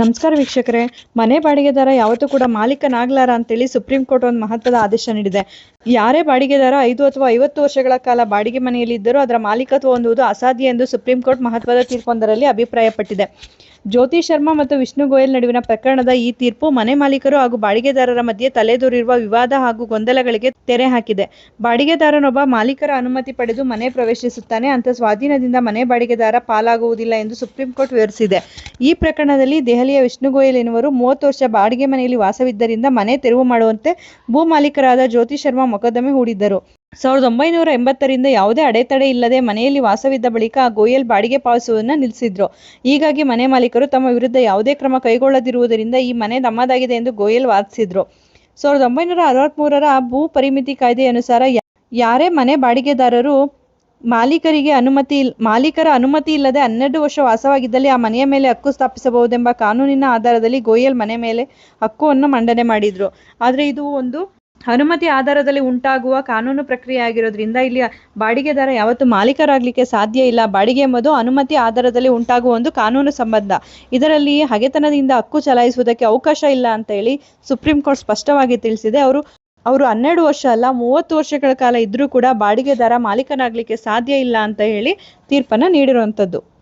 ನಮಸ್ಕಾರ ವೀಕ್ಷಕರೇ. ಮನೆ ಬಾಡಿಗೆದಾರ ಯಾವತ್ತೂ ಕೂಡ ಮಾಲೀಕನಾಗ್ಲಾರ ಅಂತೇಳಿ ಸುಪ್ರೀಂ ಕೋರ್ಟ್ ಒಂದು ಮಹತ್ವದ ಆದೇಶ ನೀಡಿದೆ. ಯಾರೇ ಬಾಡಿಗೆದಾರ ಐದು ಅಥವಾ ಐವತ್ತು ವರ್ಷಗಳ ಕಾಲ ಬಾಡಿಗೆ ಮನೆಯಲ್ಲಿ ಇದ್ದರೂ ಅದರ ಮಾಲೀಕತ್ವ ಹೊಂದುವುದು ಅಸಾಧ್ಯ ಎಂದು ಸುಪ್ರೀಂ ಕೋರ್ಟ್ ಮಹತ್ವದ ತೀರ್ಪೊಂದರಲ್ಲಿ ಅಭಿಪ್ರಾಯಪಟ್ಟಿದೆ. ಜ್ಯೋತಿ ಶರ್ಮಾ ಮತ್ತು ವಿಷ್ಣು ಗೋಯಲ್ ನಡುವಿನ ಪ್ರಕರಣದ ಈ ತೀರ್ಪು ಮನೆ ಮಾಲೀಕರು ಹಾಗೂ ಬಾಡಿಗೆದಾರರ ಮಧ್ಯೆ ತಲೆದೋರಿರುವ ವಿವಾದ ಹಾಗೂ ಗೊಂದಲಗಳಿಗೆ ತೆರೆ ಹಾಕಿದೆ. ಬಾಡಿಗೆದಾರನೊಬ್ಬ ಮಾಲೀಕರ ಅನುಮತಿ ಪಡೆದು ಮನೆ ಪ್ರವೇಶಿಸುತ್ತಾನೆ. ಅಂತ ಸ್ವಾಧೀನದಿಂದ ಮನೆ ಬಾಡಿಗೆದಾರ ಪಾಲಾಗುವುದಿಲ್ಲ ಎಂದು ಸುಪ್ರೀಂ ಕೋರ್ಟ್ ವಿವರಿಸಿದೆ. ಈ ಪ್ರಕರಣದಲ್ಲಿ ದೆಹಲಿಯ ವಿಷ್ಣು ಗೋಯಲ್ ಎನ್ನುವರು ಮೂವತ್ತು ವರ್ಷ ಬಾಡಿಗೆ ಮನೆಯಲ್ಲಿ ವಾಸವಿದ್ದರಿಂದ ಮನೆ ತೆರವು ಮಾಡುವಂತೆ ಭೂ ಮಾಲೀಕರಾದ ಜ್ಯೋತಿ ಶರ್ಮಾ ಮೊಕದ್ದಮೆ ಹೂಡಿದ್ದರು. ಸಾವಿರದ ಒಂಬೈನೂರ ಎಂಬತ್ತರಿಂದ ಯಾವುದೇ ಅಡೆತಡೆ ಇಲ್ಲದೆ ಮನೆಯಲ್ಲಿ ವಾಸವಿದ್ದ ಬಳಿಕ ಆ ಗೋಯಲ್ ಬಾಡಿಗೆ ಪಾವತಿಸುವುದನ್ನು ನಿಲ್ಲಿಸಿದ್ರು. ಹೀಗಾಗಿ ಮನೆ ಮಾಲೀಕರು ತಮ್ಮ ವಿರುದ್ಧ ಯಾವುದೇ ಕ್ರಮ ಕೈಗೊಳ್ಳದಿರುವುದರಿಂದ ಈ ಮನೆ ತಮ್ಮದಾಗಿದೆ ಎಂದು ಗೋಯಲ್ ವಾದಿಸಿದ್ರು. ಸಾವಿರದ ಒಂಬೈನೂರ ಅರವತ್ತ್ಮೂರರ ಭೂ ಪರಿಮಿತಿ ಕಾಯ್ದೆ ಅನುಸಾರ ಯಾರೇ ಮನೆ ಬಾಡಿಗೆದಾರರು ಮಾಲೀಕರಿಗೆ ಅನುಮತಿ ಮಾಲೀಕರ ಅನುಮತಿ ಇಲ್ಲದೆ ಹನ್ನೆರಡು ವರ್ಷ ವಾಸವಾಗಿದ್ದಲ್ಲಿ ಆ ಮನೆಯ ಮೇಲೆ ಹಕ್ಕು ಸ್ಥಾಪಿಸಬಹುದೆಂಬ ಕಾನೂನಿನ ಆಧಾರದಲ್ಲಿ ಗೋಯಲ್ ಮನೆ ಮೇಲೆ ಹಕ್ಕುವನ್ನು ಮಂಡನೆ ಮಾಡಿದ್ರು. ಆದರೆ ಇದು ಒಂದು ಅನುಮತಿ ಆಧಾರದಲ್ಲಿ ಉಂಟಾಗುವ ಕಾನೂನು ಪ್ರಕ್ರಿಯೆ ಆಗಿರೋದ್ರಿಂದ ಇಲ್ಲಿ ಬಾಡಿಗೆದಾರ ಯಾವತ್ತು ಮಾಲೀಕರಾಗಲಿಕ್ಕೆ ಸಾಧ್ಯ ಇಲ್ಲ. ಬಾಡಿಗೆ ಎಂಬುದು ಅನುಮತಿ ಆಧಾರದಲ್ಲಿ ಉಂಟಾಗುವ ಒಂದು ಕಾನೂನು ಸಂಬಂಧ. ಇದರಲ್ಲಿ ಹಗೆತನದಿಂದ ಹಕ್ಕು ಚಲಾಯಿಸುವುದಕ್ಕೆ ಅವಕಾಶ ಇಲ್ಲ ಅಂತ ಹೇಳಿ ಸುಪ್ರೀಂ ಕೋರ್ಟ್ ಸ್ಪಷ್ಟವಾಗಿ ತಿಳಿಸಿದೆ. ಅವರು ಅವರು ಹನ್ನೆರಡು ವರ್ಷ ಅಲ್ಲ, ಮೂವತ್ತು ವರ್ಷಗಳ ಕಾಲ ಇದ್ರೂ ಕೂಡ ಬಾಡಿಗೆದಾರ ಮಾಲೀಕನಾಗಲಿಕ್ಕೆ ಸಾಧ್ಯ ಇಲ್ಲ ಅಂತ ಹೇಳಿ ತೀರ್ಪನ್ನು ನೀಡಿರುವಂಥದ್ದು.